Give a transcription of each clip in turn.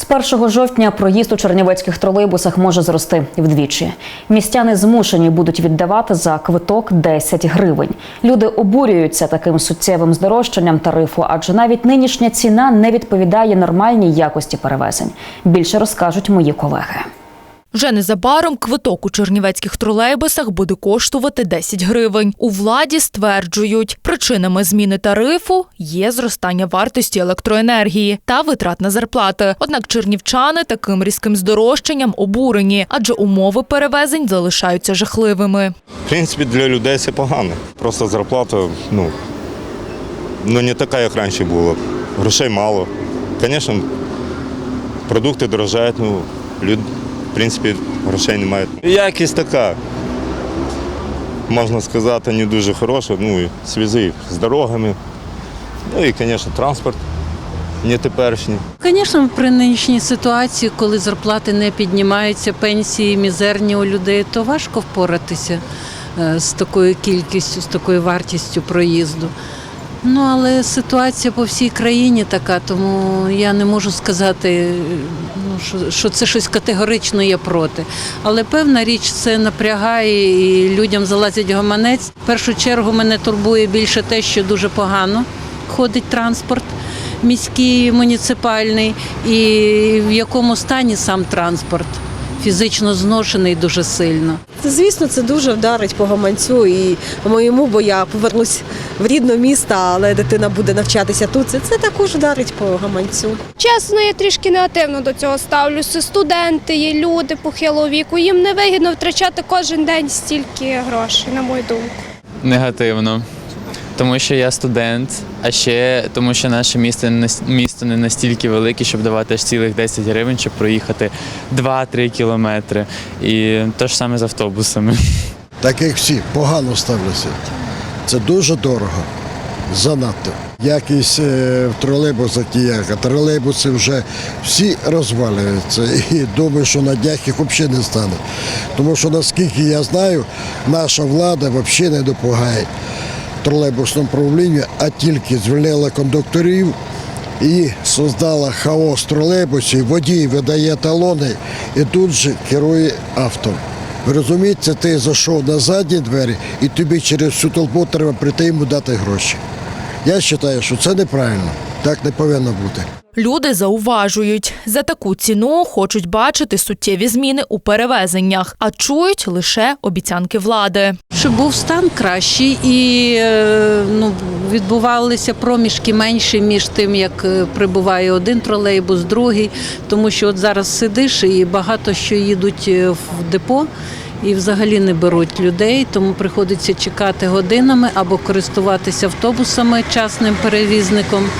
З 1 жовтня проїзд у чернівецьких тролейбусах може зрости вдвічі. Містяни змушені будуть віддавати за квиток 10 гривень. Люди обурюються таким суттєвим здорожчанням тарифу, адже навіть нинішня ціна не відповідає нормальній якості перевезень. Більше розкажуть мої колеги. Вже незабаром квиток у чернівецьких тролейбусах буде коштувати 10 гривень. У владі стверджують, причинами зміни тарифу є зростання вартості електроенергії та витрат на зарплати. Однак чернівчани таким різким здорожчанням обурені, адже умови перевезень залишаються жахливими. В принципі, для людей це погано. Просто зарплата, ну, ну не така, як раніше було. Грошей мало. Звісно, продукти дорожають, ну, люд, в принципі, грошей немає. Якість така, можна сказати, не дуже хороша. Ну, і зв'язки з дорогами. Ну і, звісно, транспорт не теперішній. Звісно, при нинішній ситуації, коли зарплати не піднімаються, пенсії мізерні у людей, то важко впоратися е, з такою кількістю, з такою вартістю проїзду. Ну, але ситуація по всій країні така, тому я не можу сказати, ну, що, що це щось категорично є проти. Але певна річ це напрягає і людям залазять гаманець. В першу чергу мене турбує більше те, що дуже погано ходить транспорт міський, муніципальний, і в якому стані сам транспорт фізично зношений дуже сильно. Звісно, це дуже вдарить по гаманцю і моєму, бо я повернусь в рідне місто, але дитина буде навчатися тут. Це, це також вдарить по гаманцю. Чесно, я трішки негативно до цього ставлюся. Студенти є люди похилого віку. Їм не вигідно втрачати кожен день стільки грошей, на мою думку. Негативно. Тому що я студент, а ще тому, що наше місто не місто не настільки велике, щоб давати аж цілих 10 гривень, щоб проїхати 2-3 кілометри. І те ж саме з автобусами. так як всі, погано ставляться. Це дуже дорого, занадто. Якість е, в тролейбусах ніяка. Тролейбуси вже всі розвалюються. І думаю, що на днях їх взагалі не стане. Тому що, наскільки я знаю, наша влада взагалі не допомагає тролейбусному правлінню, а тільки звільнила кондукторів і создала хаос тролейбусів, водій видає талони і тут же керує авто. Ви розумієте, ти зайшов на задні двері і тобі через всю толпу треба прийти йому дати гроші. Я вважаю, що це неправильно. Так не повинно бути. Люди зауважують, за таку ціну хочуть бачити суттєві зміни у перевезеннях, а чують лише обіцянки влади. Щоб був стан кращий і е, ну, відбувалися проміжки менші між тим, як е, прибуває один тролейбус, другий. Тому що от зараз сидиш і багато що їдуть е, в депо. І взагалі не беруть людей, тому приходиться чекати годинами або користуватися автобусами частним перевізником.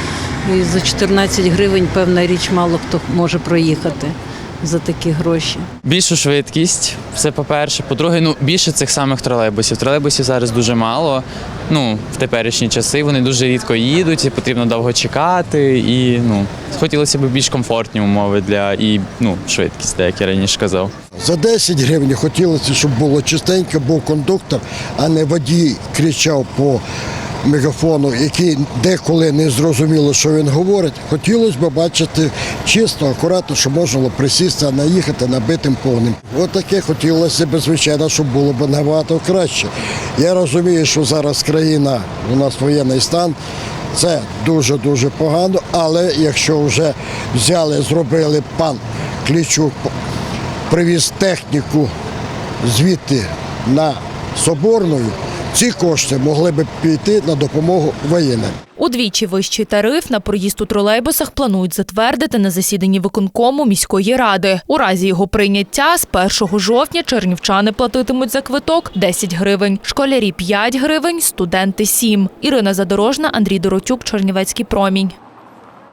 І за 14 гривень певна річ мало хто може проїхати за такі гроші. Більшу швидкість, це по-перше. По-друге, ну більше цих самих тролейбусів. Тролейбусів зараз дуже мало. Ну, в теперішні часи вони дуже рідко їдуть, і потрібно довго чекати. І ну, хотілося б більш комфортні умови для і ну, швидкість, як я раніше казав. За 10 гривень хотілося, щоб було чистенько, був кондуктор, а не водій кричав по мегафону, який деколи не зрозуміло, що він говорить. Хотілося б бачити чисто, акуратно, щоб можна було присісти, наїхати набитим повним. От таке хотілося б, звичайно, щоб було б набагато краще. Я розумію, що зараз країна, у нас воєнний стан. Це дуже-дуже погано, але якщо вже взяли, зробили пан Клічук, привіз техніку звідти на Соборною, ці кошти могли б піти на допомогу воєнним. Удвічі вищий тариф на проїзд у тролейбусах планують затвердити на засіданні виконкому міської ради. У разі його прийняття з 1 жовтня чернівчани платитимуть за квиток 10 гривень, школярі 5 гривень, студенти 7. Ірина Задорожна, Андрій Доротюк, Чернівецький промінь.